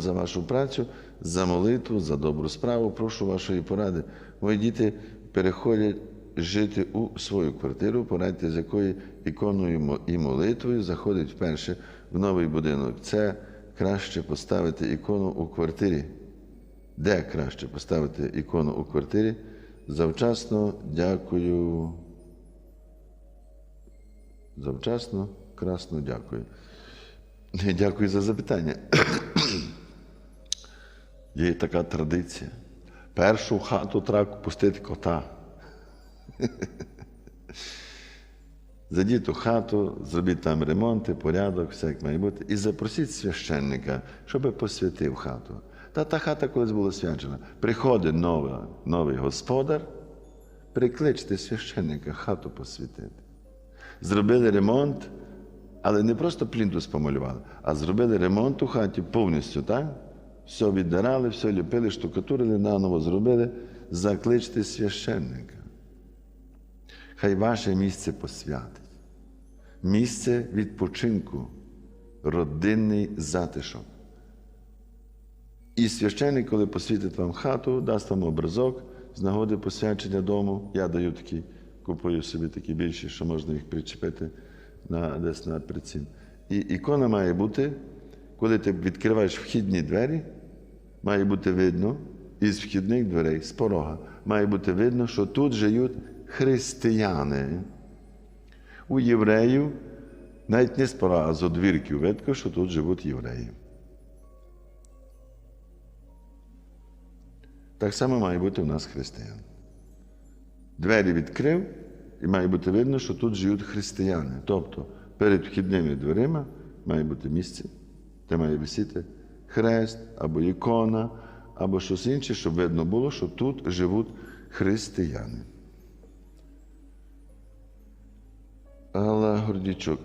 за вашу працю, за молитву, за добру справу. Прошу вашої поради. Мої діти переходять жити у свою квартиру, порадьте, з якою іконою і молитвою заходить вперше в новий будинок. Це краще поставити ікону у квартирі. Де краще поставити ікону у квартирі? Завчасно дякую. Завчасно, красно дякую. Дякую за запитання. Є така традиція. Першу хату треба пустити кота. Зайдіть у хату, зробіть там ремонти, порядок, все як має бути, і запросіть священника, щоб посвятив хату. Та та хата колись була свячена. Приходить нова, новий господар, прикличте священника хату посвятити. Зробили ремонт, але не просто плінтус помалювали, а зробили ремонт у хаті повністю, так? Все віддирали, все ліпили, штукатурили, наново зробили. Закличте священника. Хай ваше місце посвятить. Місце відпочинку, родинний затишок. І священник, коли посвітить вам хату, дасть вам образок з нагоди посвячення дому. Я даю такі, купую собі такі більші, що можна їх причепити на, десь на прицін. І ікона має бути, коли ти відкриваєш вхідні двері, має бути видно із вхідних дверей, з порога, має бути видно, що тут живуть християни. У євреїв навіть не з порога, а з одвірків видно, що тут живуть євреї. Так само має бути у нас християн. Двері відкрив, і має бути видно, що тут живуть християни. Тобто перед вхідними дверима має бути місце, де має висіти хрест або ікона, або щось інше, щоб видно було, що тут живуть християни. Алла Гордічук.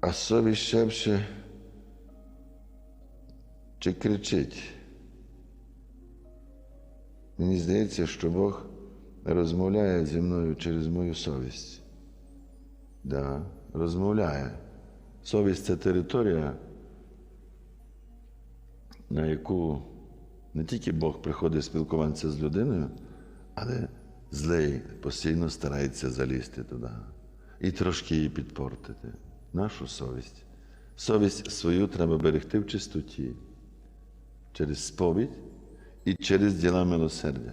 А совість шепче чи кричить? Мені здається, що Бог розмовляє зі мною через мою совість. Да, розмовляє. Совість це територія, на яку не тільки Бог приходить спілкуватися з людиною, але злий постійно старається залізти туди і трошки її підпортити. Нашу совість. Совість свою треба берегти в чистоті через сповідь і через діла милосердя.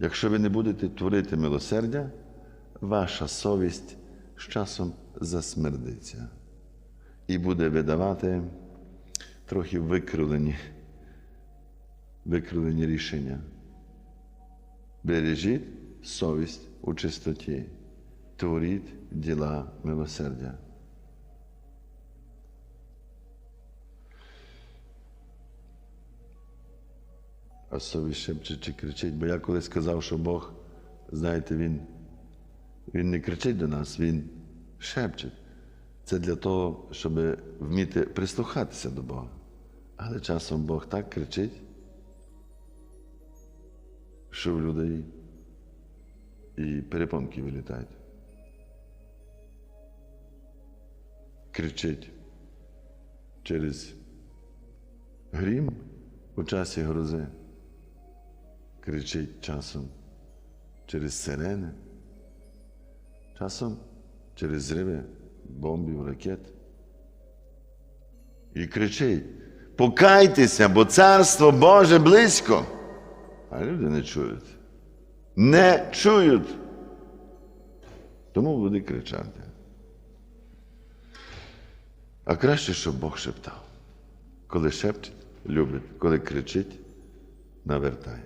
Якщо ви не будете творити милосердя, ваша совість з часом засмердиться і буде видавати трохи викривлені, викривлені рішення. Бережіть совість у чистоті, творіть діла милосердя. А совість шепче чи кричить, бо я коли сказав, що Бог, знаєте, Він, він не кричить до нас, Він шепче. Це для того, щоб вміти прислухатися до Бога. Але часом Бог так кричить, що в людей і перепонки вилітають. Кричить через грім у часі грози кричить часом через сирени, часом через зриви бомбів, ракет. І кричить: покайтеся, бо царство Боже близько. А люди не чують. Не чують. Тому буде кричати. А краще, щоб Бог шептав. Коли шепче, любить, коли кричить, навертає.